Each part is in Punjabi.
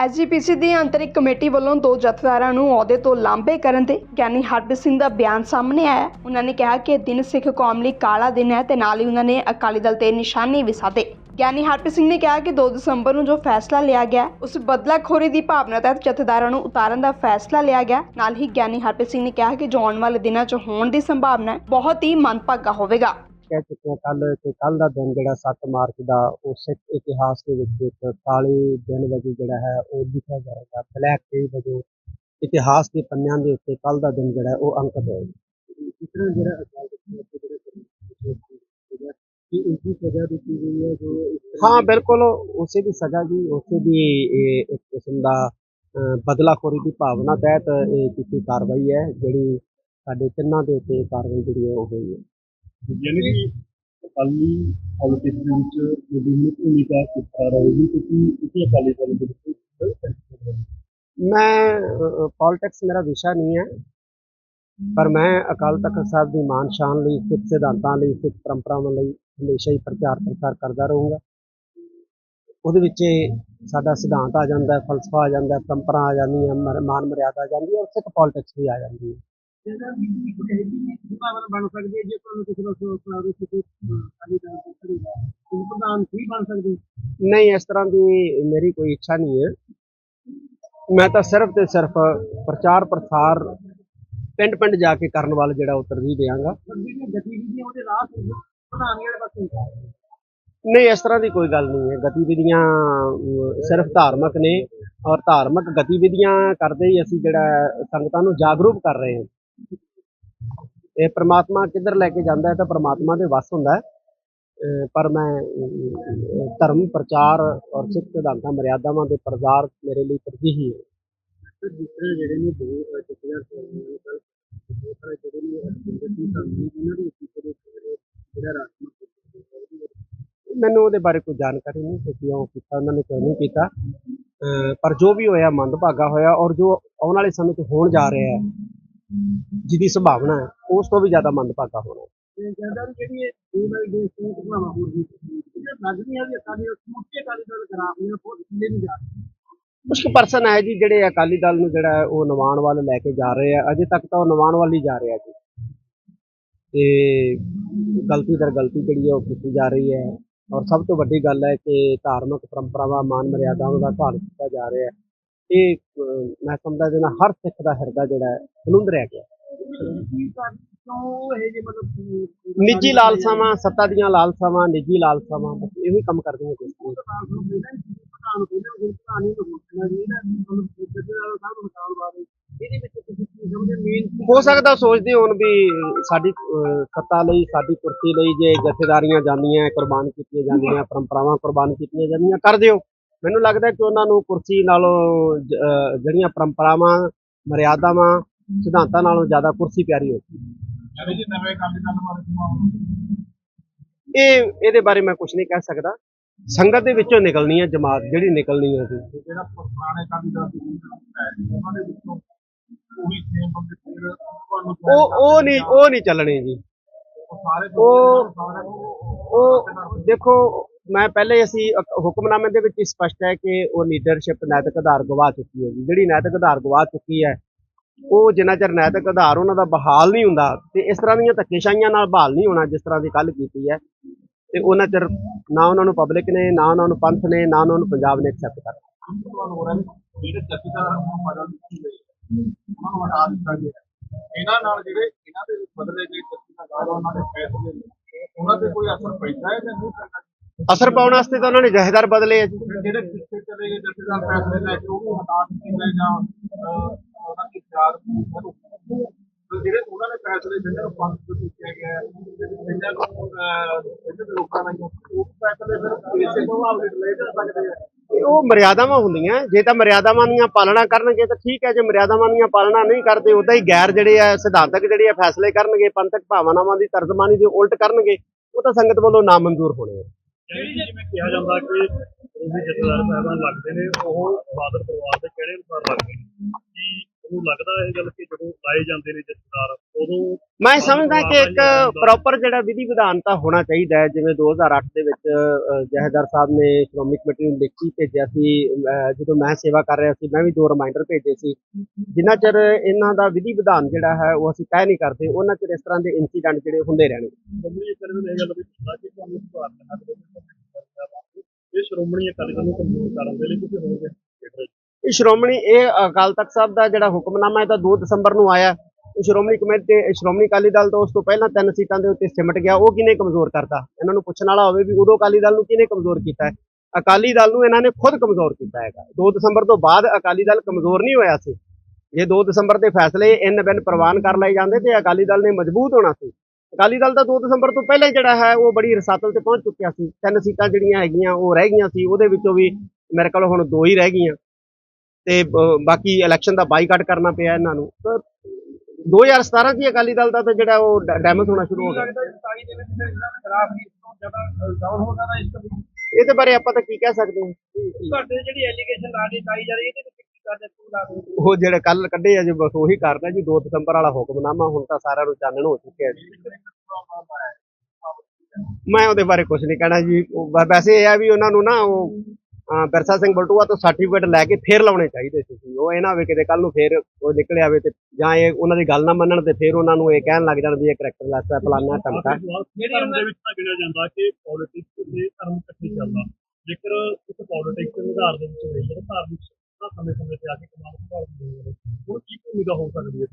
ਐਸਜੀਪੀਸੀ ਦੀ ਅੰਤਰਿਕ ਕਮੇਟੀ ਵੱਲੋਂ ਦੋ ਜਥੇਦਾਰਾਂ ਨੂੰ ਅਹੁਦੇ ਤੋਂ ਲਾਂਭੇ ਕਰਨ ਤੇ ਗਿਆਨੀ ਹਰਪ੍ਰੀਤ ਸਿੰਘ ਦਾ ਬਿਆਨ ਸਾਹਮਣੇ ਆਇਆ। ਹੈ। ਉਹਨਾਂ ਨੇ ਕਿਹਾ ਕਿ ਇਹ ਦਿਨ ਸਿੱਖ ਕੌਮ ਲਈ ਕਾਲਾ ਦਿਨ ਹੈ ਤੇ ਨਾਲ ਹੀ ਉਹਨਾਂ ਨੇ ਅਕਾਲੀ ਦਲ ਤੇ ਨਿਸ਼ਾਨੇ ਵੀ ਸਾਧੇ। ਗਿਆਨੀ ਹਰਪ੍ਰੀਤ ਸਿੰਘ ਨੇ ਕਿਹਾ ਕਿ 2 ਦਸੰਬਰ ਨੂੰ ਜੋ ਫੈਸਲਾ ਲਿਆ ਗਿਆ ਹੈ, ਉਸ ਬਦਲਾਖੋਰੀ ਦੀ ਭਾਵਨਾ ਤਹਿਤ ਜਥੇਦਾਰਾਂ ਨੂੰ ਉਤਾਰਨ ਦਾ ਫੈਸਲਾ ਲਿਆ ਗਿਆ। ਨਾਲ ਹੀ ਗਿਆਨੀ ਹਰਪ੍ਰੀਤ ਸਿੰਘ ਨੇ ਕਿਹਾ ਕਿ ਜੋ ਆਉਣ ਵਾਲੇ ਦਿਨਾਂ 'ਚ ਹੋਣ ਦੀ ਸੰਭਾਵਨਾ ਬਹੁਤ ਹੀ ਮੰਦਭਾਗਾ ਹੋਵੇਗਾ। ਕਹਿ ਚੁੱਕੇ ਹਾਂ ਕੱਲ ਕਿ ਕੱਲ ਦਾ ਦਿਨ ਜਿਹੜਾ 7 ਮਾਰਚ ਦਾ ਉਹ ਸਿੱਖ ਇਤਿਹਾਸ ਦੇ ਵਿੱਚ ਇੱਕ ਕਾਲੇ ਦਿਨ ਵਜੋਂ ਜਿਹੜਾ ਹੈ ਉਹ ਲਿਖਿਆ ਜਾਏਗਾ ਬਲੈਕ ਡੇ ਵਜੋਂ ਇਤਿਹਾਸ ਦੇ ਪੰਨਿਆਂ ਦੇ ਉੱਤੇ ਕੱਲ ਦਾ ਦਿਨ ਜਿਹੜਾ ਉਹ ਅੰਕਿਤ ਹੋਏਗਾ ਇਸ ਤਰ੍ਹਾਂ ਜਿਹੜਾ ਅਕਾਲ ਤਖਤ ਦਾ ਜਿਹੜਾ ਸਜ਼ਾ ਦਿੱਤੀ ਗਈ ਹੈ, ਜੋ ਹਾਂ, ਬਿਲਕੁਲ। ਉਸੇ ਦੀ ਸਜ਼ਾ ਜੀ, ਉਸੇ ਦੀ ਇਹ ਇੱਕ ਕਿਸਮ ਦਾ ਬਦਲਾਖੋਰੀ ਦੀ ਭਾਵਨਾ ਤਹਿਤ ਇਹ ਕੀਤੀ ਕਾਰਵਾਈ ਹੈ, ਜਿਹੜੀ ਸਾਡੇ ਤਿੰਨਾਂ ਦੇ ਉੱਤੇ ਕਾਰਵਾਈ ਜਿਹੜੀ ਹੈ ਉਹ ਹੋਈ ਹੈ। ਯਾਨੀ ਕਿ ਅਕਾਲੀ ਪੋਲਿਟਿਕਸ ਦੇ ਵਿੱਚ ਵਿਭਿੰਨ ਭੂਮਿਕਾ ਕਿਸ ਰਹੇਗੀ? ਕਿਉਂਕਿ ਇਸੇ ਅਕਾਲੀ ਦਲ ਦੇ ਵਿੱਚ ਮੈਂ ਪੋਲਿਟਿਕਸ ਮੇਰਾ ਵਿਸ਼ਾ ਨਹੀਂ ਹੈ, ਪਰ ਮੈਂ ਅਕਾਲ ਤਖਤ ਸਾਹਿਬ ਦੀ ਮਾਨ ਸ਼ਾਨ ਲਈ, ਸਿੱਖ ਸਿਧਾਂਤਾਂ ਲਈ, ਸਿੱਖ ਪਰੰਪਰਾਵਾਂ ਲਈ ਹਮੇਸ਼ਾ ਹੀ ਪ੍ਰਚਾਰ ਪ੍ਰਸਾਰ ਕਰਦਾ ਰਹੂੰਗਾ। ਉਹਦੇ ਵਿੱਚ ਸਾਡਾ ਸਿਧਾਂਤ ਆ ਜਾਂਦਾ ਹੈ ਫਲਸਫਾ ਆ ਜਾਂਦਾ ਹੈ ਪਰੰਪਰਾ ਆ ਜਾਂਦੀ ਹੈ, ਮਰ- ਮਾਨ ਮਰਿਆਦਾ ਆ ਜਾਂਦੀ ਹੈ ਔਰ ਸਿੱਖ ਪੋਲਿਟਿਕਸ ਵੀ ਆ ਜਾਂਦੀ ਹੈ। ਬਣ ਸਕਦੀ ਹੈ ਜੇ ਤੁਹਾਨੂੰ ਕਿਸੇ ਦਾ ਸੋਚ ਕਿਸੇ ਅਕਾਲੀ ਦਲ ਦੇ ਕਰੇਗਾ ਉਹ ਪ੍ਰਧਾਨ ਵੀ ਬਣ ਸਕਦੀ ਨਹੀਂ ਇਸ ਤਰ੍ਹਾਂ ਦੀ ਮੇਰੀ ਕੋਈ ਇੱਛਾ ਨਹੀਂ ਹੈ। ਮੈਂ ਤਾਂ ਸਿਰਫ ਤੇ ਸਿਰਫ ਪ੍ਰਚਾਰ ਪ੍ਰਸਾਰ ਪਿੰਡ ਪਿੰਡ ਜਾ ਕੇ ਕਰਨ ਵੱਲ ਜਿਹੜਾ ਉਹ ਤਰਜੀਹ ਪਾਸੇ ਨਹੀਂ ਇਸ ਤਰ੍ਹਾਂ ਦੀ ਕੋਈ ਗੱਲ ਨਹੀਂ ਹੈ। ਗਤੀਵਿਧੀਆਂ ਸਿਰਫ ਧਾਰਮਿਕ ਨੇ ਔਰ ਧਾਰਮਿਕ ਗਤੀਵਿਧੀਆਂ ਕਰਦੇ ਹੀ ਅਸੀਂ ਜਿਹੜਾ ਸੰਗਤਾਂ ਨੂੰ ਜਾਗਰੂਕ ਕਰ ਰਹੇ ਹਾਂ। ਇਹ ਪ੍ਰਮਾਤਮਾ ਕਿੱਧਰ ਲੈ ਕੇ ਜਾਂਦਾ ਹੈ ਤਾਂ ਪ੍ਰਮਾਤਮਾ ਦੇ ਵੱਸ ਹੁੰਦਾ ਹੈ। ਪਰ ਮੈਂ ਧਰਮ ਪ੍ਰਚਾਰ ਔਰ ਸਿੱਖ ਸਿਧਾਂਤਾਂ ਮਰਿਆਦਾਵਾਂ ਦੇ ਪ੍ਰਚਾਰ ਮੇਰੇ ਲਈ ਤਰਜੀਹੀ ਹੈ। ਜਿਹੜੇ ਨੇ ਜਿਹੜੇ ਨੇ ਸਿੰਘ ਸੰਧੂ ਦੇ ਜਿਹੜਾ ਮੈਨੂੰ ਉਹਦੇ ਬਾਰੇ ਕੋਈ ਜਾਣਕਾਰੀ ਨਹੀਂ ਕਿ ਕਿਉਂ ਕੀਤਾ ਉਹਨਾਂ ਨੇ ਕਿਉਂ ਨਹੀਂ ਕੀਤਾ। ਪਰ ਜੋ ਵੀ ਹੋਇਆ ਮੰਦਭਾਗਾ ਹੋਇਆ ਔਰ ਜੋ ਆਉਣ ਵਾਲੇ ਸਮੇਂ 'ਚ ਹੋਣ ਜਾ ਰਿਹਾ ਹੈ ਜਿਹਦੀ ਸੰਭਾਵਨਾ ਹੈ ਉਸ ਤੋਂ ਵੀ ਜ਼ਿਆਦਾ ਮੰਦਭਾਗਾ ਹੋਣਾ। ਹੈ। ਤੇ ਕਹਿੰਦਾ ਵੀ ਜਿਹੜੀ ਇਹ ਡੇ ਬਾਈ ਡੇ ਸੋਚ ਘਟਨਾਵਾਂ ਹੋ ਰਹੀ ਇਹ ਲੱਗਦੀ ਹੈ ਵੀ ਅਕਾਲੀ ਸਮੁੱਚੇ ਅਕਾਲੀ ਦਲ ਖਰਾਬ ਨੇ ਬਹੁਤ ਥੱਲੇ ਨਹੀਂ ਜਾ ਰਹੇ ਕੁਛ ਕੁ ਪਰਸਨ ਹੈ ਜੀ ਜਿਹੜੇ ਅਕਾਲੀ ਦਲ ਨੂੰ ਜਿਹੜਾ ਉਹ ਨਿਵਾਣ ਵੱਲ ਲੈ ਕੇ ਜਾ ਰਹੇ ਆ ਅਜੇ ਤੱਕ ਤਾਂ ਉਹ ਨਿਵਾਣ ਵੱਲ ਹੀ ਜਾ ਰਿਹਾ ਜੀ। ਤੇ ਗਲਤੀ ਦਰ ਗਲਤੀ ਜਿਹੜੀ ਹੈ ਉਹ ਕੀਤੀ ਜਾ ਰਹੀ ਹੈ। ਔਰ ਸਭ ਤੋਂ ਵੱਡੀ ਗੱਲ ਹੈ ਕਿ ਧਾਰਮਿਕ ਪਰੰਪਰਾਵਾਂ ਮਾਨ ਮਰਿਆਦਾਵਾਂ ਦਾ ਘਾਣ ਕੀਤਾ ਜਾ ਰਿਹਾ ਹੈ। ਇਹ ਮੈਂ ਸਮਝਦਾ ਜਿਹਨਾਂ ਹਰ ਸਿੱਖ ਦਾ ਹਿਰਦਾ ਜਿਹੜਾ ਹੈ ਬਲੁੰਦਰਿਆ ਗਿਆ। ਮਤਲਬ ਨਿੱਜੀ ਲਾਲਸਾਵਾਂ, ਸੱਤਾ ਦੀਆਂ ਲਾਲਸਾਵਾਂ, ਨਿੱਜੀ ਲਾਲਸਾਵਾਂ, ਬਸ ਇਹੋ ਹੀ ਕੰਮ ਕਰਦੀਆਂ ਕੁਝ ਹੋ ਸਕਦਾ ਸੋਚਦੇ ਹੋਣ ਵੀ ਸਾਡੀ ਸੱਤਾ ਲਈ, ਸਾਡੀ ਕੁਰਸੀ ਲਈ ਜੇ ਜਥੇਦਾਰੀਆਂ ਜਾਂਦੀਆਂ, ਕੁਰਬਾਨ ਕੀਤੀਆਂ ਜਾਂਦੀਆਂ, ਪਰੰਪਰਾਵਾਂ ਕੁਰਬਾਨ ਕੀਤੀਆਂ ਜਾਂਦੀਆਂ, ਕਰ ਦਿਓ। ਮੈਨੂੰ ਲੱਗਦਾ ਕਿ ਉਹਨਾਂ ਨੂੰ ਕੁਰਸੀ ਨਾਲੋਂ ਜਿਹੜੀਆਂ ਪਰੰਪਰਾਵਾਂ ਮਰਿਆਦਾਵਾਂ ਸਿਧਾਂਤਾਂ ਨਾਲੋਂ ਜ਼ਿਆਦਾ ਕੁਰਸੀ ਪਿਆਰੀ ਹੋਈ ਇਹ ਇਹਦੇ ਬਾਰੇ ਮੈਂ ਕੁਝ ਨਹੀਂ ਕਹਿ ਸਕਦਾ। ਸੰਗਤ ਦੇ ਵਿੱਚੋਂ ਨਿਕਲਣੀ ਹੈ ਜਮਾਤ ਜਿਹੜੀ ਨਿਕਲਣੀ ਹੈ ਜਿਹੜਾ ਪੁਰਾਣੇ ਕੰਮ ਦਾ ਉਹਨਾਂ ਦੇ ਵਿੱਚੋਂ ਉਹੀ ਸੇਮ ਬੰਦੇ ਫਿਰ ਤੁਹਾਨੂੰ ਉਹ ਉਹ ਨਹੀਂ ਉਹ ਨਹੀਂ ਚੱਲਣੇ ਜੀ। ਉਹ ਉਹ ਦੇਖੋ ਮੈਂ ਪਹਿਲੇ ਅਸੀਂ ਹੁਕਮਨਾਮੇ ਦੇ ਵਿੱਚ ਹੀ ਸਪਸ਼ਟ ਹੈ ਕਿ ਉਹ ਲੀਡਰਸ਼ਿਪ ਨੈਤਿਕ ਆਧਾਰ ਗਵਾ ਚੁੱਕੀ ਹੈ ਜਿਹੜੀ ਨੈਤਿਕ ਆਧਾਰ ਗਵਾ ਚੁੱਕੀ ਹੈ, ਉਹ ਜਿੰਨਾ ਚਿਰ ਨੈਤਿਕ ਆਧਾਰ ਉਹਨਾਂ ਦਾ ਬਹਾਲ ਨਹੀਂ ਹੁੰਦਾ ਤੇ ਇਸ ਤਰ੍ਹਾਂ ਦੀਆਂ ਧੱਕੇਸ਼ਾਹੀਆਂ ਨਾਲ ਬਹਾਲ ਨਹੀਂ ਹੋਣਾ ਜਿਸ ਤਰ੍ਹਾਂ ਦੀ ਕੱਲ ਕੀਤੀ ਹੈ, ਤੇ ਉਹਨਾਂ ਚਿਰ ਨਾ ਉਹਨਾਂ ਨੂੰ ਪਬਲਿਕ ਨੇ, ਨਾ ਉਹਨਾਂ ਨੂੰ ਪੰਥ ਨੇ, ਨਾ ਉਹਨਾਂ ਨੂੰ ਪੰਜਾਬ ਨੇ ਐਕਸੈਪਟ ਕਰਨਾ। ਇਹਨਾਂ ਨਾਲ ਜਿਹੜੇ ਇਹਨਾਂ ਦੇ ਬਦਲੇ ਗਏ ਉਹਨਾਂ ਦੇ ਫੈਸਲੇ ਉਹਨਾਂ ਤੇ ਕੋਈ ਅਸਰ ਪੈਂਦਾ ਹੈ ਜਾਂ ਨਹੀਂ ਪੈਂਦਾ? ਅਸਰ ਪਾਉਣ ਵਾਸਤੇ ਤਾਂ ਉਹਨਾਂ ਨੇ ਜਹੇਦਾਰ ਬਦਲੇ ਆ ਜੀ। ਫਿਰ ਜਿਹੜੇ ਪਿੱਛੇ ਚਲੇ ਗਏ ਜੱਜਦਾਰ ਫੈਸਲੇ ਲੈ ਕੇ ਉਹ ਵੀ ਹਟਾ ਦਿੱਤੇ ਗਏ ਜਾਂ ਅਹ, ਉਹਨਾਂ ਦੀ ਯਾਦ ਤੇ ਜਿਹੜੇ ਉਹਨਾਂ ਨੇ ਫੈਸਲੇ ਜਿਹਨਾਂ ਨੂੰ ਪੰਥ ਤੋਂ ਚੁੱਕਿਆ ਗਿਆ ਹੈ, ਜਿਹਨਾਂ ਨੂੰ ਅਹ, ਇਹਨਾਂ ਦੇ ਲੋਕਾਂ ਨੇ ਉਹ ਫੈਸਲੇ ਫਿਰ ਇਸੇ ਪ੍ਰਭਾਵ ਦੇ ਲੈ ਜਾ ਸਕਦੇ ਆ। ਤੇ ਉਹ ਮਰਿਆਦਾਵਾਂ ਹੁੰਦੀਆਂ ਜੇ ਤਾਂ ਮਰਿਆਦਾਵਾਂ ਦੀਆਂ ਪਾਲਣਾ ਕਰਨਗੇ ਤਾਂ ਠੀਕ ਹੈ ਜੇ ਮਰਿਆਦਾਵਾਂ ਦੀਆਂ ਪਾਲਣਾ ਨਹੀਂ ਕਰਦੇ ਉਦਾਂ ਹੀ ਗੈਰ ਜਿਹੜੇ ਆ ਸਿਧਾਂਤਕ ਜਿਹੜੇ ਆ ਫੈਸਲੇ ਕਰਨਗੇ ਪੰਥਕ ਭਾਵਨਾਵਾਂ ਦੀ ਤਰਜਮਾਨੀ ਦੀ ਉਲਟ ਕਰਨਗੇ ਉਹ ਤਾਂ ਸੰਗਤ ਵੱਲੋਂ ਨਾ ਮਨਜ਼ੂਰ ਹੋਣੇ ਆ। ਜਿਵੇਂ ਕਿਹਾ ਜਾਂਦਾ ਕਿ ਉਹ ਵੀ ਜਥੇਦਾਰ ਸਾਹਿਬਾਨ ਲੱਗਦੇ ਨੇ ਉਹ ਬਾਦਲ ਪਰਿਵਾਰ ਦੇ ਕਿਹੜੇ ਅਨੁਸਾਰ ਲੱਗਦੇ ਨੇ? ਕੀ ਉਹਨੂੰ ਲੱਗਦਾ ਇਹ ਗੱਲ ਕਿ ਜਦੋਂ ਲਾਏ ਜਾਂਦੇ ਨੇ ਜਥੇਦਾਰ ਉਦੋਂ ਮੈਂ ਸਮਝਦਾ ਕਿ ਇੱਕ ਪ੍ਰੋਪਰ ਜਿਹੜਾ ਵਿਧੀ ਵਿਧਾਨ ਤਾਂ ਹੋਣਾ ਚਾਹੀਦਾ ਹੈ ਜਿਵੇਂ 2008 ਦੇ ਵਿੱਚ ਅਹ, ਜਥੇਦਾਰ ਸਾਹਿਬ ਨੇ ਸ਼੍ਰੋਮਣੀ ਕਮੇਟੀ ਨੂੰ ਲਿਖੀ ਭੇਜਿਆ ਸੀ ਜਦੋਂ ਮੈਂ ਸੇਵਾ ਕਰ ਰਿਹਾ ਸੀ ਮੈਂ ਵੀ ਦੋ ਰਿਮਾਈਂਡਰ ਭੇਜੇ ਸੀ। ਜਿੰਨਾ ਚਿਰ ਇਹਨਾਂ ਦਾ ਵਿਧੀ ਵਿਧਾਨ ਜਿਹੜਾ ਹੈ ਉਹ ਅਸੀਂ ਤੈਅ ਨਹੀਂ ਕਰਦੇ ਉਹਨਾਂ ਚਿਰ ਇਸ ਤਰ੍ਹਾਂ ਦੇ ਇਨਸੀਡੈਂਟ ਜਿਹੜੇ ਹੁੰਦੇ ਰਹਿਣਗੇ ਇਹ ਸ਼੍ਰੋਮਣੀ ਅਕਾਲੀ ਦਲ ਨੂੰ ਕਮਜ਼ੋਰ ਕਰਨ ਦੇ ਲਈ ਕੁਝ ਹੋ ਇਹ ਸ਼੍ਰੋਮਣੀ, ਇਹ ਅਕਾਲ ਤਖਤ ਸਾਹਿਬ ਦਾ ਜਿਹੜਾ ਹੁਕਮਨਾਮਾ ਹੈ ਤਾਂ 2 ਦਸੰਬਰ ਨੂੰ ਆਇਆ। ਸ਼੍ਰੋਮਣੀ ਕਮੇਟੀ ਤੇ ਸ਼੍ਰੋਮਣੀ ਅਕਾਲੀ ਦਲ ਤੋਂ ਉਸ ਤੋਂ ਪਹਿਲਾਂ ਤਿੰਨ ਸੀਟਾਂ ਦੇ ਉੱਤੇ ਸਿਮਟ ਗਿਆ। ਉਹ ਕਿਹਨੇ ਕਮਜ਼ੋਰ ਕਰਤਾ? ਇਹਨਾਂ ਨੂੰ ਪੁੱਛਣ ਵਾਲਾ ਹੋਵੇ ਵੀ ਉਦੋਂ ਅਕਾਲੀ ਦਲ ਨੂੰ ਕਿਹਨੇ ਕਮਜ਼ੋਰ ਕੀਤਾ ਹੈ? ਅਕਾਲੀ ਦਲ ਨੂੰ ਇਹਨਾਂ ਨੇ ਖੁਦ ਕਮਜ਼ੋਰ ਕੀਤਾ ਹੈਗਾ। 2 ਦਸੰਬਰ ਤੋਂ ਬਾਅਦ ਅਕਾਲੀ ਦਲ ਕਮਜ਼ੋਰ ਨਹੀਂ ਹੋਇਆ ਸੀ। ਜੇ 2 ਦਸੰਬਰ ਦੇ ਫੈਸਲੇ ਇਨ ਬਿਨ ਪ੍ਰਵਾਨ ਕਰ ਲਏ ਜਾਂਦੇ ਤੇ ਅਕਾਲੀ ਦਲ ਨੇ ਮਜ਼ਬੂਤ ਹੋਣਾ ਸੀ ਅਕਾਲੀ ਦਲ ਤਾਂ 2 ਦਸੰਬਰ ਤੋਂ ਪਹਿਲਾਂ ਜਿਹੜਾ ਹੈ ਉਹ ਬੜੀ ਰਸਾਤਲ ਤੇ ਪਹੁੰਚ ਚੁੱਕਿਆ ਸੀ। ਤਿੰਨ ਸੀਟਾਂ ਜਿਹੜੀਆਂ ਹੈਗੀਆਂ ਉਹ ਰਹਿ ਗਈਆਂ ਸੀ। ਉਹਦੇ ਵਿੱਚੋਂ ਵੀ ਮੇਰੇ ਕੋਲ ਹੁਣ ਦੋ ਹੀ ਰਹਿ ਗਈਆਂ। ਤੇ ਬਾਕੀ ਇਲੈਕਸ਼ਨ ਦਾ ਬਾਈਕਾਟ ਕਰਨਾ ਪਿਆ ਇਹਨਾਂ ਨੂੰ। ਤਾਂ 2017 ਚ ਹੀ ਅਕਾਲੀ ਦਲ ਦਾ ਤਾਂ ਜਿਹੜਾ ਉਹ ਡੈਮੇਜ ਹੋਣਾ ਸ਼ੁਰੂ ਹੋ ਗਿਆ। ਲੱਗਦਾ ਹੈ 27 ਦੇ ਵਿੱਚ ਜਿਹੜਾ ਖਰਾਬ ਨਹੀਂ ਤੋਂ ਜ਼ਿਆਦਾ ਡਾਊਨ ਹੋ ਜਾਣਾ ਇਸ ਤੋਂ ਇਹਦੇ ਬਾਰੇ ਆਪਾਂ ਤਾਂ ਕੀ ਕਹਿ ਸਕਦੇ ਹਾਂ? ਤੁਹਾਡੇ ਜਿਹੜੀ ਐਲੀਗੇਸ਼ਨ ਲਾ ਰਹੀ ਤਾਈ ਜਾ ਰਹੀ ਇਹਦੇ ਵਿੱਚ ਦੇ ਉਹ ਜਿਹੜੇ ਕੱਲ ਕੱਢੇ ਆ ਜੀ ਬਸ ਉਹੀ ਕਰਨਾ ਜੀ 2 ਦਸੰਬਰ ਵਾਲਾ ਹੁਕਮਨਾਮਾ ਹੁਣ ਤਾਂ ਸਾਰਿਆਂ ਨੂੰ ਚਾਨਣ ਹੋ ਚੁੱਕਿਆ ਜੀ। ਮੈਂ ਉਹਦੇ ਬਾਰੇ ਕੁਝ ਨਹੀਂ ਕਹਿਣਾ ਜੀ। ਉਹ ਵ- ਵੈਸੇ ਇਹ ਆ ਵੀ ਉਹਨਾਂ ਨੂੰ ਨਾ ਉਹ ਅਹ, ਬਿਰਸਾ ਸਿੰਘ ਬਲਟੂਆ ਤੋਂ ਸਰਟੀਫਿਕੇਟ ਲੈ ਕੇ ਫੇਰ ਲਾਉਣੇ ਚਾਹੀਦੇ ਸੀ। ਜੀ। ਉਹ ਇਹ ਨਾ ਹੋਵੇ ਕਿਤੇ ਕੱਲ ਨੂੰ ਫੇਰ ਉਹ ਨਿਕਲ ਆਵੇ ਤੇ ਜਾਂ ਇਹ ਉਹਨਾਂ ਦੀ ਗੱਲ ਨਾ ਮੰਨਣ ਤੇ ਫੇਰ ਉਹਨਾਂ ਨੂੰ ਇਹ ਕਹਿਣ ਲੱਗ ਜਾਣ ਵੀ ਇਹ ਕਰੈਕਟਰ ਲੈਸ ਹੈ ਫਲਾਨਾ ਧਮਕਾ। ਜਿਹੜੀ ਉਹਨਾਂ ਦੇ ਵਿੱਚ ਤਾਂ ਗਿਣਿਆ ਜਾਂਦਾ ਕਿ ਪੋਲਿਟਿਕਸ ਦੇ ਧਰਮ ਇਕੱਠੇ ਚੱਲਦਾ ਜੇਕਰ ਇੱਕ ਪੋਲਿਟਿਕਸ ਦੇ ਆਧਾਰ ਦੇ ਵਿੱਚ ਹੋਵੇ ਧਾਰਮਿਕ ਸਮੇਂ ਸਮੇਂ ਤੇ ਆ ਕੇ ਕਮਾਲ ਸੰਭਾਲਦੀ ਹੈ ਹੁਣ ਕੀ ਭੂਮਿਕਾ ਹੋ ਸਕਦੀ ਹੈ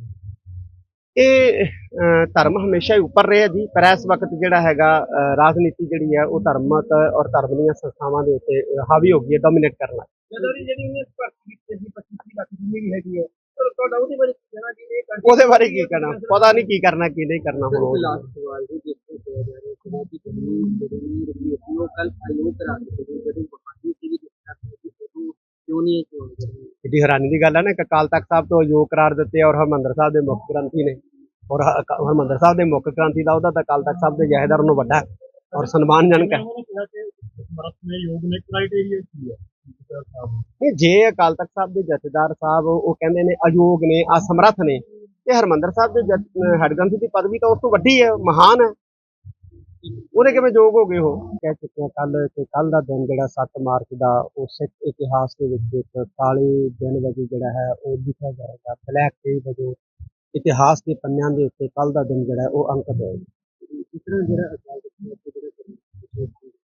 ਇਹ ਧਰਮ ਹਮੇਸ਼ਾ ਹੀ ਉੱਪਰ ਰਿਹਾ ਜੀ ਪਰ ਇਸ ਵਕਤ ਜਿਹੜਾ ਹੈਗਾ ਰਾਜਨੀਤੀ ਜਿਹੜੀ ਹੈ ਉਹ ਧਰਮਕ ਔਰ ਧਰਮ ਦੀਆਂ ਸੰਸਥਾਵਾਂ ਦੇ ਉੱਤੇ ਹਾਵੀ ਹੋ ਗਈ ਹੈ ਡੋਮੀਨੇਟ ਕਰਨ ਲੱਗ ਗਈ। ਜਦੋਂ ਦੀ ਜਿਹੜੀ ਉਹਨੇ ਭਰਤੀ ਕੀਤੀ ਸੀ 25 ਲੱਖ ਦੀ ਵੀ ਹੈਗੀ ਹੈ ਪਰ ਤੁਹਾਡਾ ਉਹਦੇ ਬਾਰੇ ਕੀ ਕਹਿਣਾ ਜੀ ਇਹ ਉਹਦੇ ਬਾਰੇ ਕੀ ਕਹਿਣਾ? ਪਤਾ ਨਹੀਂ ਕੀ ਕਰਨਾ ਕੀ ਨਹੀਂ ਕਰਨਾ ਹੁਣ ਉਹ। ਸਵਾਲ ਹੀ ਜਿਸ ਤੋਂ ਕਿਹਾ ਜਾ ਜ਼ਰੂਰੀ ਰਹੀ ਹੈ ਉਹ ਕੱਲ ਆਯੋਗ ਕਰਾ ਕੇ ਜਦੋਂ ਕਿਉਂ ਨਹੀਂ ਚੋਣ ਕਰਨੀ ਕਿੱਡੀ ਹੈਰਾਨੀ ਦੀ ਗੱਲ ਹੈ ਨਾ ਕਿ ਅਕਾਲ ਤਖਤ ਸਾਹਿਬ ਤੋਂ ਯੋਗ ਕਰਾਰ ਦਿੱਤੇ ਔਰ ਹਰਮੰਦਰ ਸਾਹਿਬ ਦੇ ਮੁੱਖ ਗ੍ਰੰਥੀ ਨੇ। ਔਰ ਹ- ਹਰਿਮੰਦਰ ਸਾਹਿਬ ਦੇ ਮੁੱਖ ਗ੍ਰੰਥੀ ਦਾ ਉਹਦਾ ਤਾਂ ਅਕਾਲ ਤਖਤ ਸਾਹਿਬ ਦੇ ਜਹੇਦਾਰ ਨੂੰ ਵੱਡਾ ਹੈ ਔਰ ਸਨਮਾਨਜਨਕ ਹੈ। ਨਹੀਂ ਜੇ ਅਕਾਲ ਤਖਤ ਸਾਹਿਬ ਦੇ ਜਥੇਦਾਰ ਸਾਹਿਬ ਉਹ ਕਹਿੰਦੇ ਨੇ ਅਯੋਗ ਨੇ ਅਸਮਰਥ ਨੇ ਤੇ ਹਰਮੰਦਰ ਸਾਹਿਬ ਦੇ ਜਥ- ਅਹ ਦੀ ਪਦਵੀ ਤਾਂ ਉਸ ਤੋਂ ਵੱਡੀ ਹੈ ਮਹਾਨ ਹੈ। ਉਹਦੇ ਕਿਵੇਂ ਯੋਗ ਹੋ ਗਏ ਹੋ ਕਹਿ ਚੁੱਕੇ ਹਾਂ ਕੱਲ ਤੇ ਕੱਲ ਦਾ ਦਿਨ ਜਿਹੜਾ 7 ਮਾਰਚ ਦਾ ਉਹ ਸਿੱਖ ਇਤਿਹਾਸ ਦੇ ਵਿੱਚ ਇੱਕ ਕਾਲੇ ਦਿਨ ਵਜੋਂ ਜਿਹੜਾ ਹੈ ਉਹ ਲਿਖਿਆ ਜਾਏਗਾ। ਬਲੈਕ ਡੇ ਵਜੋਂ ਇਤਿਹਾਸ ਦੇ ਪੰਨਿਆਂ ਦੇ ਉੱਤੇ ਕੱਲ ਦਾ ਦਿਨ ਜਿਹੜਾ ਉਹ ਅੰਕਿਤ ਹੋਏਗਾ। ਇਸ ਤਰ੍ਹਾਂ ਜਿਹੜਾ ਅਕਾਲ ਤਖਤ ਸਾਹਿਬ ਦੇ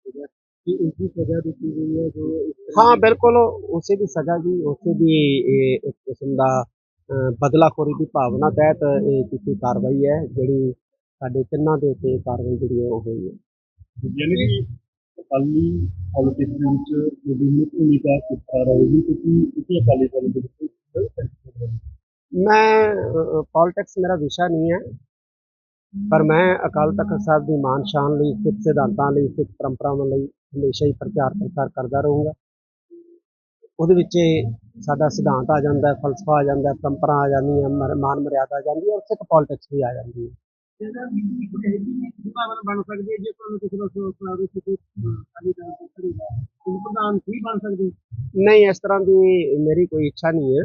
ਜਿਹੜਾ ਕਿ ਉਸਦੀ ਸਜ਼ਾ ਦਿੱਤੀ ਗਈ ਹੈ ਜੋ ਬਿਲਕੁਲ। ਉਸੇ ਦੀ ਸਜ਼ਾ ਜੀ ਉਸੇ ਦੀ ਇੱਕ ਕਿਸਮ ਦਾ ਬਦਲਾਖੋਰੀ ਦੀ ਭਾਵਨਾ ਤਹਿਤ ਇਹ ਕੀਤੀ ਕਾਰਵਾਈ ਹੈ ਜਿਹੜੀ ਸਾਡੇ ਤਿੰਨਾਂ ਦੇ ਉੱਤੇ ਕਾਰਵਾਈ ਜਿਹੜੀ ਹੈ ਉਹ ਹੋਈ ਹੈ। ਯਾਨੀ ਕਿ ਅਕਾਲੀ ਪੋਲਿਟਿਕਸ ਦੇ ਵਿੱਚ ਜਿਹੜੀ ਭੂਮਿਕਾ ਕਿਸ ਤਰ੍ਹਾਂ ਰਹੇਗੀ ਕਿਉਂਕਿ ਇਸੇ ਅਕਾਲੀ ਦਲ ਦੇ ਵਿੱਚ ਮੈਂ ਪੋਲਿਟਿਕਸ ਮੇਰਾ ਵਿਸ਼ਾ ਨਹੀਂ ਹੈ ਪਰ ਮੈਂ ਅਕਾਲ ਤਖਤ ਸਾਹਿਬ ਦੀ ਮਾਨ ਸ਼ਾਨ ਲਈ ਸਿੱਖ ਸਿਧਾਂਤਾਂ ਲਈ ਸਿੱਖ ਪਰੰਪਰਾਵਾਂ ਲਈ ਹਮੇਸ਼ਾ ਹੀ ਪ੍ਰਚਾਰ ਪ੍ਰਸਾਰ ਕਰਦਾ ਰਹੂੰਗਾ। ਉਹਦੇ ਵਿੱਚ ਸਾਡਾ ਸਿਧਾਂਤ ਆ ਜਾਂਦਾ ਹੈ ਫਲਸਫਾ ਆ ਜਾਂਦਾ ਹੈ ਪਰੰਪਰਾ ਆ ਜਾਂਦੀ ਹੈ ਮਾਨ ਮਰਿਆਦਾ ਆ ਜਾਂਦੀ ਹੈ ਔਰ ਸਿੱਖ ਪੋਲਿਟਿਕਸ ਵੀ ਆ ਜਾਂਦੀ ਹੈ। ਬਣ ਸਕਦੀ ਹੈ ਜੇ ਤੁਹਾਨੂੰ ਕਿਸੇ ਦਾ ਦੇ ਪ੍ਰਧਾਨ ਵੀ ਬਣ ਸਕਦੇ। ਨਹੀਂ ਇਸ ਤਰ੍ਹਾਂ ਦੀ ਮੇਰੀ ਕੋਈ ਇੱਛਾ ਨਹੀਂ ਹੈ।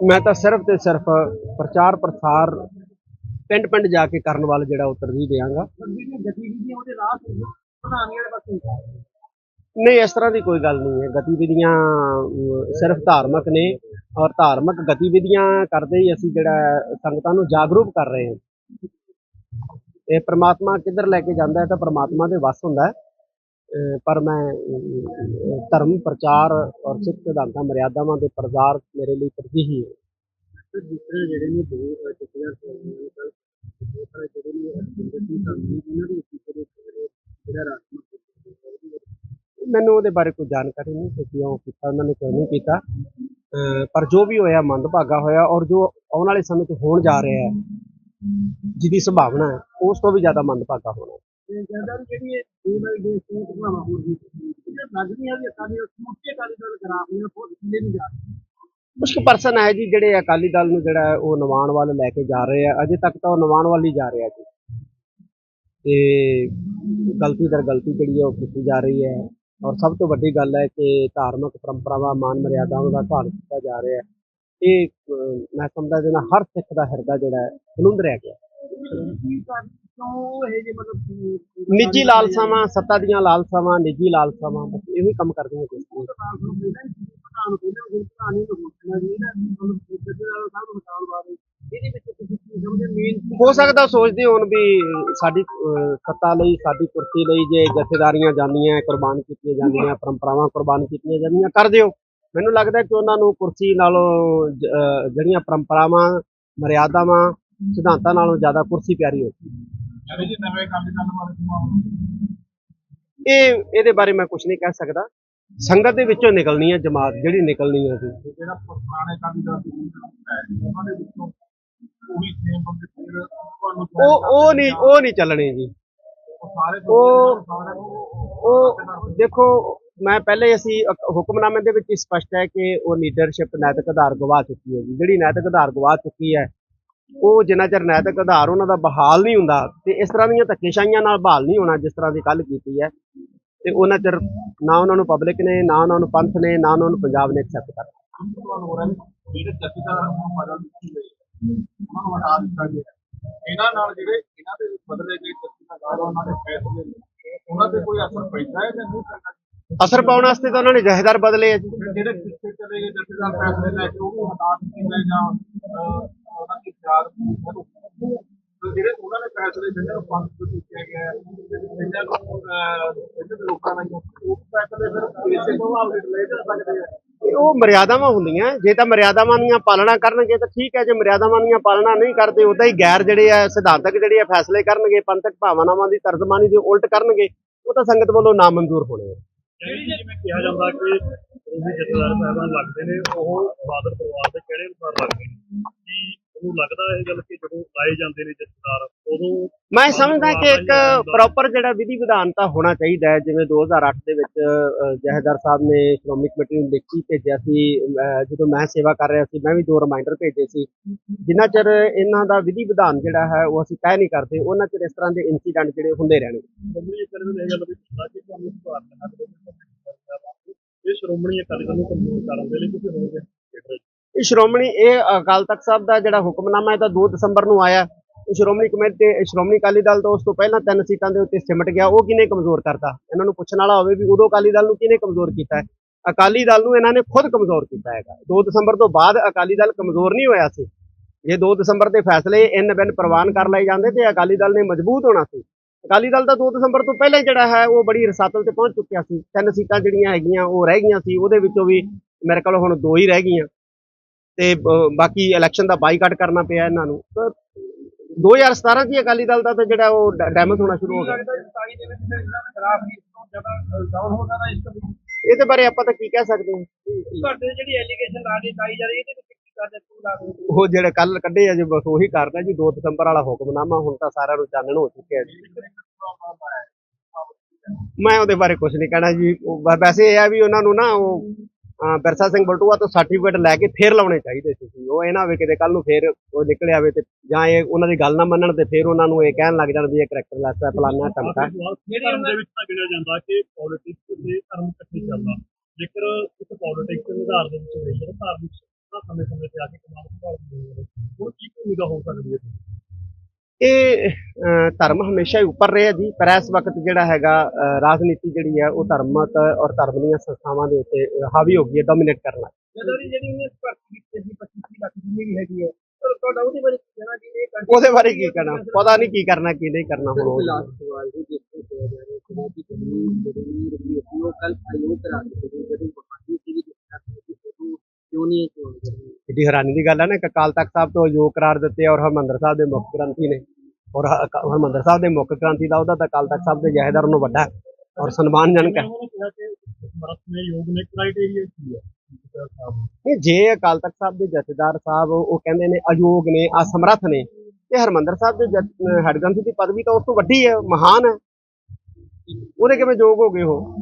ਮੈਂ ਤਾਂ ਸਿਰਫ ਤੇ ਸਿਰਫ ਪ੍ਰਚਾਰ ਪ੍ਰਸਾਰ ਪਿੰਡ ਪਿੰਡ ਜਾ ਕੇ ਕਰਨ ਵੱਲ ਜਿਹੜਾ ਉਹ ਤਰਜੀਹ ਦਿਆਂਗਾ। ਪਰ ਜਿਹੜੀਆਂ ਗਤੀਵਿਧੀਆਂ ਉਹਦੇ ਰਾਹ ਤੇ ਪ੍ਰਧਾਨੀਆਂ ਦੇ ਪਾਸੇ ਨਹੀਂ ਇਸ ਤਰ੍ਹਾਂ ਦੀ ਕੋਈ ਗੱਲ ਨਹੀਂ ਹੈ। ਗਤੀਵਿਧੀਆਂ ਸਿਰਫ ਧਾਰਮਿਕ ਨੇ ਔਰ ਧਾਰਮਿਕ ਗਤੀਵਿਧੀਆਂ ਕਰਦੇ ਹੀ ਅਸੀਂ ਜਿਹੜਾ ਸੰਗਤਾਂ ਨੂੰ ਜਾਗਰੂਕ ਕਰ ਰਹੇ ਹਾਂ। ਇਹ ਪ੍ਰਮਾਤਮਾ ਕਿੱਧਰ ਲੈ ਕੇ ਜਾਂਦਾ ਹੈ ਤਾਂ ਪ੍ਰਮਾਤਮਾ ਦੇ ਵੱਸ ਹੁੰਦਾ ਹੈ। ਪਰ ਮੈਂ ਧਰਮ ਪ੍ਰਚਾਰ ਔਰ ਸਿੱਖ ਸਿਧਾਂਤਾਂ ਮਰਿਆਦਾਵਾਂ ਦੇ ਪ੍ਰਸਾਰ ਮੇਰੇ ਲਈ ਤਰਜੀਹੀ ਹੈ। ਜਿਸ ਤਰ੍ਹਾਂ ਜਿਹੜੇ ਨੇ ਦੋ ਜਥੇਦਾਰ ਸਾਹਿਬ ਨੇ ਕੱਲ ਦੋ ਤਰ੍ਹਾਂ ਜਿਹੜੇ ਨੇ ਅਰਜਿੰਦਰ ਸਿੰਘ ਧਾਮੀ ਇਹਨਾਂ ਦੇ ਵਿੱਚ ਜਿਹੜਾ ਰਾਜਮਾ ਮੈਨੂੰ ਉਹਦੇ ਬਾਰੇ ਕੋਈ ਜਾਣਕਾਰੀ ਨਹੀਂ ਕਿ ਕਿਉਂ ਕੀਤਾ ਉਹਨਾਂ ਨੇ ਕਿਉਂ ਨਹੀਂ ਕੀਤਾ। ਪਰ ਜੋ ਵੀ ਹੋਇਆ ਮੰਦਭਾਗਾ ਹੋਇਆ ਔਰ ਜੋ ਆਉਣ ਵਾਲੇ ਸਮੇਂ 'ਚ ਹੋਣ ਜਾ ਰਿਹਾ ਹੈ ਜਿਹਦੀ ਸੰਭਾਵਨਾ ਹੈ ਉਸ ਤੋਂ ਵੀ ਜ਼ਿਆਦਾ ਮੰਦਭਾਗਾ ਹੋਣਾ। ਤੇ ਜਦੋਂ ਜਿਹੜੀ ਇਹ ਡੇ ਬਾਈ ਡੇ ਸੋਚ ਬਣਾਵਾ ਹੋ ਰਹੀ ਹੈ। ਇਹ ਲੱਗਦੀ ਹੈ ਕਿ ਅਕਾਲੀ ਦਲ ਸਮੁੱਚੇ ਅਕਾਲੀ ਦਲ ਖਰਾਬ ਨੇ ਬਹੁਤ ਥੱਲੇ ਨਹੀਂ ਜਾ ਰਹੇ ਕੁਝ ਕੁ ਪਰਸਨ ਹੈ ਜੀ ਜਿਹੜੇ ਅਕਾਲੀ ਦਲ ਨੂੰ ਜਿਹੜਾ ਉਹ ਨਿਵਾਣ ਵੱਲ ਲੈ ਕੇ ਜਾ ਰਹੇ ਆ। ਅਜੇ ਤੱਕ ਤਾਂ ਉਹ ਨਿਵਾਣ ਵੱਲ ਹੀ ਜਾ ਰਿਹਾ ਜੀ। ਤੇ ਗਲਤੀ ਦਰ ਗਲਤੀ ਜਿਹੜੀ ਹੈ ਉਹ ਕੀਤੀ ਜਾ ਰਹੀ ਹੈ। ਔਰ ਸਭ ਤੋਂ ਵੱਡੀ ਗੱਲ ਹੈ ਕਿ ਧਾਰਮਿਕ ਪਰੰਪਰਾਵਾਂ ਮਾਨ ਮਰਿਆਦਾਵਾਂ ਦਾ ਘਾਣ ਕੀਤਾ ਜਾ ਰਿਹਾ ਹੈ। ਇਹ ਮੈਂ ਸਮਝਦਾ ਜਿਹਨਾਂ ਹਰ ਸਿੱਖ ਦਾ ਹਿਰਦਾ ਜਿਹੜਾ ਹੈ ਬਲੁੰਦਰਿਆ ਗਿਆ। ਨਿੱਜੀ ਲਾਲਸਾਵਾਂ, ਸੱਤਾ ਦੀਆਂ ਲਾਲਸਾਵਾਂ, ਨਿੱਜੀ ਲਾਲਸਾਵਾਂ, ਬਸ ਇਹੋ ਹੀ ਕੰਮ ਕਰਦੀਆਂ ਕੁਝ ਹੋ ਸਕਦਾ ਸੋਚਦੇ ਹੋਣ ਵੀ ਸਾਡੀ ਸੱਤਾ ਲਈ, ਸਾਡੀ ਕੁਰਸੀ ਲਈ ਜੇ ਜਥੇਦਾਰੀਆਂ ਜਾਂਦੀਆਂ, ਕੁਰਬਾਨ ਕੀਤੀਆਂ ਜਾਂਦੀਆਂ, ਪਰੰਪਰਾਵਾਂ ਕੁਰਬਾਨ ਕੀਤੀਆਂ ਜਾਂਦੀਆਂ, ਕਰ ਦਿਓ। ਮੈਨੂੰ ਲੱਗਦਾ ਕਿ ਉਹਨਾਂ ਨੂੰ ਕੁਰਸੀ ਨਾਲੋਂ ਜਿਹੜੀਆਂ ਪਰੰਪਰਾਵਾਂ ਮਰਿਆਦਾਵਾਂ ਸਿਧਾਂਤਾਂ ਨਾਲੋਂ ਜ਼ਿਆਦਾ ਕੁਰਸੀ ਪਿਆਰੀ ਹੋ ਸਮਾਂ ਇਹ ਇਹਦੇ ਬਾਰੇ ਮੈਂ ਕੁਝ ਨਹੀਂ ਕਹਿ ਸਕਦਾ। ਸੰਗਤ ਦੇ ਵਿੱਚੋਂ ਨਿਕਲਣੀ ਹੈ ਜਮਾਤ ਜਿਹੜੀ ਨਿਕਲਣੀ ਹੈ ਸੀ ਜਿਹੜਾ ਪੁਰਾਣੇ ਕੰਮ ਦਾ ਉਹਨਾਂ ਦੇ ਵਿੱਚੋਂ ਉਹੀ ਸੇਮ ਬੰਦੇ ਫਿਰ ਤੁਹਾਨੂੰ ਉਹ ਉਹ ਨਹੀਂ ਉਹ ਨਹੀਂ ਚੱਲਣੇ ਜੀ। ਉਹ ਉਹ ਦੇਖੋ ਮੈਂ ਪਹਿਲੇ ਅਸੀਂ ਹੁਕਮਨਾਮੇ ਦੇ ਵਿੱਚ ਹੀ ਸਪਸ਼ਟ ਹੈ ਕਿ ਉਹ ਲੀਡਰਸ਼ਿਪ ਨੈਤਿਕ ਆਧਾਰ ਗਵਾ ਚੁੱਕੀ ਹੈ ਜੀ। ਜਿਹੜੀ ਨੈਤਿਕ ਆਧਾਰ ਗਵਾ ਚੁੱਕੀ ਹੈ, ਉਹ ਜਿੰਨਾ ਚਿਰ ਨੈਤਿਕ ਆਧਾਰ ਉਹਨਾਂ ਦਾ ਬਹਾਲ ਨਹੀਂ ਹੁੰਦਾ ਤੇ ਇਸ ਤਰ੍ਹਾਂ ਦੀਆਂ ਧੱਕੇਸ਼ਾਹੀਆਂ ਨਾਲ ਬਹਾਲ ਨਹੀਂ ਹੋਣਾ ਜਿਸ ਤਰ੍ਹਾਂ ਦੀ ਕੱਲ ਕੀਤੀ ਹੈ, ਤੇ ਉਹਨਾਂ ਚਿਰ ਨਾ ਉਹਨਾਂ ਨੂੰ ਪਬਲਿਕ ਨੇ, ਨਾ ਉਹਨਾਂ ਨੂੰ ਪੰਥ ਨੇ, ਨਾ ਉਹਨਾਂ ਨੂੰ ਪੰਜਾਬ ਨੇ ਐਕਸੈਪਟ ਕਰਨਾ। ਇਹਨਾਂ ਨਾਲ ਜਿਹੜੇ ਇਹਨਾਂ ਦੇ ਬਦਲੇ ਗਏ ਉਹਨਾਂ ਦੇ ਫੈਸਲੇ ਉਹਨਾਂ ਤੇ ਕੋਈ ਅਸਰ ਪੈਂਦਾ ਹੈ ਜਾਂ ਨਹੀਂ ਪੈਂਦਾ? ਅਸਰ ਪਾਉਣ ਵਾਸਤੇ ਤਾਂ ਉਹਨਾਂ ਨੇ ਜਹੇਦਾਰ ਬਦਲੇ ਆ ਜੀ। ਫਿਰ ਜਿਹੜੇ ਪਿੱਛੇ ਚਲੇ ਗਏ ਜਥੇਦਾਰ ਫੈਸਲੇ ਲੈ ਕੇ ਉਹ ਵੀ ਹਟਾ ਦਿੱਤੇ ਗਏ ਜਾਂ ਅਹ, ਉਹਨਾਂ ਦੀ ਯਾਦ ਤੇ ਜਿਹੜੇ ਉਹਨਾਂ ਨੇ ਫੈਸਲੇ ਜਿਹਨਾਂ ਨੂੰ ਪੰਥ ਤੋਂ ਚੁੱਕਿਆ ਗਿਆ ਹੈ, ਜਿਹਨਾਂ ਨੂੰ ਅਹ, ਇਹਨਾਂ ਦੇ ਲੋਕਾਂ ਨੇ ਉਹ ਫੈਸਲੇ ਫਿਰ ਇਸੇ ਪ੍ਰਭਾਵਿਤ ਲੈ ਜਾ ਸਕਦੇ ਆ। ਤੇ ਉਹ ਮਰਿਆਦਾਵਾਂ ਹੁੰਦੀਆਂ। ਜੇ ਤਾਂ ਮਰਿਆਦਾਵਾਂ ਦੀਆਂ ਪਾਲਣਾ ਕਰਨਗੇ ਤਾਂ ਠੀਕ ਹੈ ਜੇ ਮਰਿਆਦਾਵਾਂ ਦੀਆਂ ਪਾਲਣਾ ਨਹੀਂ ਕਰਦੇ ਉਦਾਂ ਹੀ ਗੈਰ ਜਿਹੜੇ ਆ ਸਿਧਾਂਤਕ ਜਿਹੜੇ ਆ ਫੈਸਲੇ ਕਰਨਗੇ ਪੰਥਕ ਭਾਵਨਾਵਾਂ ਦੀ ਤਰਜਮਾਨੀ ਦੇ ਉਲਟ ਕਰਨਗੇ ਉਹ ਤਾਂ ਸੰਗਤ ਵੱਲੋਂ ਨਾ ਮਨਜ਼ੂਰ ਹੋਣੇ ਆ। ਜਿਹੜੀ ਜਿਵੇਂ ਕਿਹਾ ਜਾਂਦਾ ਕਿ ਉਹ ਜਥੇਦਾਰ ਸਾਹਿਬਾਨ ਲੱਗਦੇ ਨੇ ਉਹ ਬਾਦਲ ਪਰਿਵਾਰ ਦੇ ਕਿਹੜੇ ਅਨੁਸਾਰ ਲੱਗਦੇ ਨੇ? ਕੀ ਉਹਨੂੰ ਲੱਗਦਾ ਇਹ ਗੱਲ ਕਿ ਜਦੋਂ ਲਾਏ ਜਾਂਦੇ ਨੇ ਜਥੇਦਾਰ ਉਦੋਂ ਮੈਂ ਸਮਝਦਾ ਕਿ ਇੱਕ ਪ੍ਰੋਪਰ ਜਿਹੜਾ ਵਿਧੀ ਵਿਧਾਨ ਤਾਂ ਹੋਣਾ ਚਾਹੀਦਾ ਹੈ ਜਿਵੇਂ 2008 ਦੇ ਵਿੱਚ ਅਹ, ਜਥੇਦਾਰ ਸਾਹਿਬ ਨੇ ਸ਼੍ਰੋਮਣੀ ਕਮੇਟੀ ਨੂੰ ਲਿਖੀ ਭੇਜਿਆ ਸੀ ਜਦੋਂ ਮੈਂ ਸੇਵਾ ਕਰ ਰਿਹਾ ਸੀ ਮੈਂ ਵੀ ਦੋ ਰਿਮਾਈਂਡਰ ਭੇਜੇ ਸੀ। ਜਿੰਨਾ ਚਿਰ ਇਹਨਾਂ ਦਾ ਵਿਧੀ ਵਿਧਾਨ ਜਿਹੜਾ ਹੈ ਉਹ ਅਸੀਂ ਤੈਅ ਨਹੀਂ ਕਰਦੇ ਉਹਨਾਂ ਚਿਰ ਇਸ ਤਰ੍ਹਾਂ ਦੇ ਇਨਸੀਡੈਂਟ ਜਿਹੜੇ ਹੁੰਦੇ ਰਹਿਣਗੇ ਸ਼੍ਰੋਮਣੀ ਅਕਾਲੀ ਦਲ ਨੂੰ ਕਮਜ਼ੋਰ ਕਰਨ ਦੇ ਲਈ ਤੁਸੀਂ ਹੋਗੇ ਇਹ ਸ਼੍ਰੋਮਣੀ, ਇਹ ਅਕਾਲ ਤਖਤ ਸਾਹਿਬ ਦਾ ਜਿਹੜਾ ਹੁਕਮਨਾਮਾ ਹੈ ਤਾਂ 2 ਦਸੰਬਰ ਨੂੰ ਆਇਆ। ਸ਼੍ਰੋਮਣੀ ਕਮੇਟੀ ਸ਼੍ਰੋਮਣੀ ਅਕਾਲੀ ਦਲ ਤੋਂ ਉਸ ਤੋਂ ਪਹਿਲਾਂ ਤਿੰਨ ਸੀਟਾਂ ਦੇ ਉੱਤੇ ਸਿਮਟ ਗਿਆ। ਉਹ ਕਿਹਨੇ ਕਮਜ਼ੋਰ ਕਰਤਾ? ਇਹਨਾਂ ਨੂੰ ਪੁੱਛਣ ਵਾਲਾ ਹੋਵੇ ਵੀ ਉਦੋਂ ਅਕਾਲੀ ਦਲ ਨੂੰ ਕਿਹਨੇ ਕਮਜ਼ੋਰ ਕੀਤਾ ਹੈ? ਅਕਾਲੀ ਦਲ ਨੂੰ ਇਹਨਾਂ ਨੇ ਖੁਦ ਕਮਜ਼ੋਰ ਕੀਤਾ ਹੈਗਾ। 2 ਦਸੰਬਰ ਤੋਂ ਬਾਅਦ ਅਕਾਲੀ ਦਲ ਕਮਜ਼ੋਰ ਨਹੀਂ ਹੋਇਆ ਸੀ। ਜੇ 2 ਦਸੰਬਰ ਦੇ ਫੈਸਲੇ ਇਨ ਬਿਨ ਪ੍ਰਵਾਨ ਕਰ ਲਏ ਜਾਂਦੇ ਤੇ ਅਕਾਲੀ ਦਲ ਨੇ ਮਜ਼ਬੂਤ ਹੋਣਾ ਸੀ। ਅਕਾਲੀ ਦਲ ਤਾਂ 2 ਦਸੰਬਰ ਤੋਂ ਪਹਿਲਾਂ ਜਿਹੜਾ ਹੈ ਉਹ ਬੜੀ ਰਸਾਤਲ ਤੇ ਪਹੁੰਚ ਚੁੱਕਿਆ ਸੀ। ਤਿੰਨ ਸੀਟਾਂ ਜਿਹੜੀਆਂ ਹੈਗੀਆਂ ਉਹ ਰਹਿ ਗਈਆਂ ਸੀ। ਉਹਦੇ ਵਿੱਚੋਂ ਵੀ ਮੇਰੇ ਕੋਲ ਹੁਣ ਦੋ ਹੀ ਰਹਿ ਗਈਆਂ। ਤੇ ਬਾਕੀ ਇਲੈਕਸ਼ਨ ਦਾ ਬਾਈਕਾਟ ਕਰਨਾ ਪਿਆ ਇਹਨਾਂ ਨੂੰ। ਤਾਂ 2017 ਚ ਹੀ ਅਕਾਲੀ ਦਲ ਦਾ ਤਾਂ ਜਿਹੜਾ ਉਹ ਡੈਮੇਜ ਹੋਣਾ ਸ਼ੁਰੂ ਹੋ ਗਿਆ। ਲੱਗਦਾ 27 ਦੇ ਵਿੱਚ ਫਿਰ ਇਹਨਾਂ ਦਾ ਖਰਾਬ ਨਹੀਂ ਤੋਂ ਜ਼ਿਆਦਾ ਡਾਊਨ ਹੋਣਾ ਦਾ ਇਸ ਤੋਂ ਇਹਦੇ ਬਾਰੇ ਆਪਾਂ ਤਾਂ ਕੀ ਕਹਿ ਸਕਦੇ ਹਾਂ। ਤੁਹਾਡੇ ਜਿਹੜੀ ਐਲੀਗੇਸ਼ਨ ਲਾ ਕੇ ਲਾਈ ਜਾ ਰਹੀ ਹੈ ਉਹ ਜਿਹੜੇ ਕੱਲ ਕੱਢੇ ਆ ਜੀ ਬਸ ਉਹੀ ਕਰਨਾ ਜੀ 2 ਦਸੰਬਰ ਵਾਲਾ ਹੁਕਮਨਾਮਾ ਹੁਣ ਤਾਂ ਸਾਰਿਆਂ ਨੂੰ ਚਾਨਣ ਹੋ ਚੁੱਕਿਆ ਜੀ ਮੈਂ ਉਹਦੇ ਬਾਰੇ ਕੁਝ ਨਹੀਂ ਕਹਿਣਾ ਜੀ ਵੈਸੇ ਇਹ ਆ ਵੀ ਉਹਨਾਂ ਨੂੰ ਨਾ ਉਹ ਬਿਰਸਾ ਸਿੰਘ ਬਲਟੂਆ ਤੋਂ ਸਰਟੀਫਿਕੇਟ ਲੈ ਕੇ ਫੇਰ ਲਾਉਣੇ ਚਾਹੀਦੇ ਸੀ। ਉਹ ਇਹ ਨਾ ਹੋਵੇ ਕਿਤੇ ਕੱਲ ਨੂੰ ਫੇਰ ਉਹ ਨਿਕਲ ਆਵੇ ਤੇ ਜਾਂ ਇਹ ਉਹਨਾਂ ਦੀ ਗੱਲ ਨਾ ਮੰਨਣ ਤੇ ਫੇਰ ਉਹਨਾਂ ਨੂੰ ਇਹ ਕਹਿਣ ਲੱਗ ਜਾਣ ਵੀ ਇਹ ਕਰੈਕਟਰਲੈਸ ਹੈ ਫਲਾਨਾ। ਜਿਹੜੀ ਧਰਮ ਦੇ ਵਿੱਚ ਤਾਂ ਗਿਣਿਆ ਜਾਂਦਾ ਕਿ ਪੋਲਿਟਿਕਸ ਤੇ ਧਰਮ ਇਕੱਠੇ ਚੱਲਦਾ ਜੇਕਰ ਇੱਕ ਪੋਲਿਟਿਕਸ ਦੇ ਆਧਾਰ ਦੇ ਵਿੱਚ ਹੋਈ ਤਾਂ ਧਾਰਮਿਕ ਤਾਂ ਸਮੇਂ ਸਮੇਂ ਤੇ ਆ ਕੇ ਕਮਾਲ ਸੰਭਾਲ ਨੇ ਉਹ ਕੀ ਭੂਮਿਕਾ ਹੋ ਸਕਦੀ ਹੈ ਇਹ ਧਰਮ ਹਮੇਸ਼ਾ ਹੀ ਉੱਪਰ ਰਿਹਾ ਜੀ ਪਰ ਇਸ ਵਕਤ ਜਿਹੜਾ ਹੈਗਾ ਰਾਜਨੀਤੀ ਜਿਹੜੀ ਹੈ ਉਹ ਧਰਮਕ ਔਰ ਧਰਮ ਦੀਆਂ ਸੰਸਥਾਵਾਂ ਦੇ ਉੱਤੇ ਹਾਵੀ ਹੋ ਗਈ ਹੈ ਡੋਮੀਨੇਟ ਕਰਨ ਲੱਗ ਗਈ। ਜਦੋਂ ਦੀ ਜਿਹੜੀ ਉਹਨੇ ਭਰਤੀ ਕੀਤੀ ਸੀ 25 ਲੱਖ ਵੀ ਹੈਗੀ ਹੈ ਤੁਹਾਡਾ ਉਹਦੇ ਬਾਰੇ ਕੀ ਕਹਿਣਾ ਜੀ? ਇਹ ਕਰਕੇ ਉਹਦੇ ਬਾਰੇ ਕੀ ਕਹਿਣਾ? ਪਤਾ ਨਹੀਂ ਕੀ ਕਰਨਾ ਕੀ ਨਹੀਂ ਕਰਨਾ ਹੁਣ ਉਹ- ਲਾਸਟ ਸਵਾਲ ਜੀ ਜਿਸ ਤੋਂ ਕਿਹਾ ਜਾ ਰਿਹਾ ਹੈ ਕਿ ਜ਼ਮੀਨ ਜ਼ਰੂਰੀ ਰਵੀ ਸੀ ਉਹ ਕੱਲ ਆਯੋਗ ਕਰਾ ਕੇ ਜਦੋਂ ਕਿਉਂ ਨਹੀਂ ਚੋਣ ਕਰਨੀ? ਕਿੱਡੀ ਹੈਰਾਨੀ ਦੀ ਗੱਲ ਹੈ ਨਾ ਕਿ ਅਕਾਲ ਤਖਤ ਸਾਹਿਬ ਤੋਂ ਯੋਗ ਕਰਾਰ ਦਿੱਤੇ ਔਰ ਹਰਮੰਦਰ ਸਾਹਿਬ ਦੇ ਮੁੱਖ ਗ੍ਰੰਥੀ ਨੇ। ਔਰ ਹ- ਅਕ- ਹਰਿਮੰਦਰ ਸਾਹਿਬ ਦੇ ਮੁੱਖ ਗ੍ਰੰਥੀ ਦਾ ਉਹਦਾ ਤਾਂ ਅਕਾਲ ਤਖਤ ਸਾਹਿਬ ਦੇ ਜਹੇਦਾਰ ਨੂੰ ਵੱਡਾ ਹੈ। ਔਰ ਸਨਮਾਨਜਨਕ ਹੈ। ਉਹਨੇ ਕਿਹਾ ਕਿ ਸਮਰਥ ਨੇ ਯੋਗ ਨੇ ਕ੍ਰਾਈਟੇਰੀਆ ਕੀ ਹੈ ਜਥੇਦਾਰ ਸਾਹਿਬ ਨੂੰ। ਨਹੀਂ ਜੇ ਅਕਾਲ ਤਖਤ ਸਾਹਿਬ ਦੇ ਜਥੇਦਾਰ ਸਾਹਿਬ ਉਹ ਕਹਿੰਦੇ ਨੇ ਅਯੋਗ ਨੇ ਅਸਮਰਥ ਨੇ ਤੇ ਹਰਮੰਦਰ ਸਾਹਿਬ ਦੇ ਜਥ- ਅਹ ਹੈਡ ਗ੍ਰੰਥੀ ਦੀ ਪਦਵੀ ਤਾਂ ਉਸ ਤੋਂ ਵੱਡੀ ਹੈ ਮਹਾਨ ਹੈ। ਉਹਦੇ ਕਿਵੇਂ ਯੋਗ ਹੋ ਗਏ ਉਹ?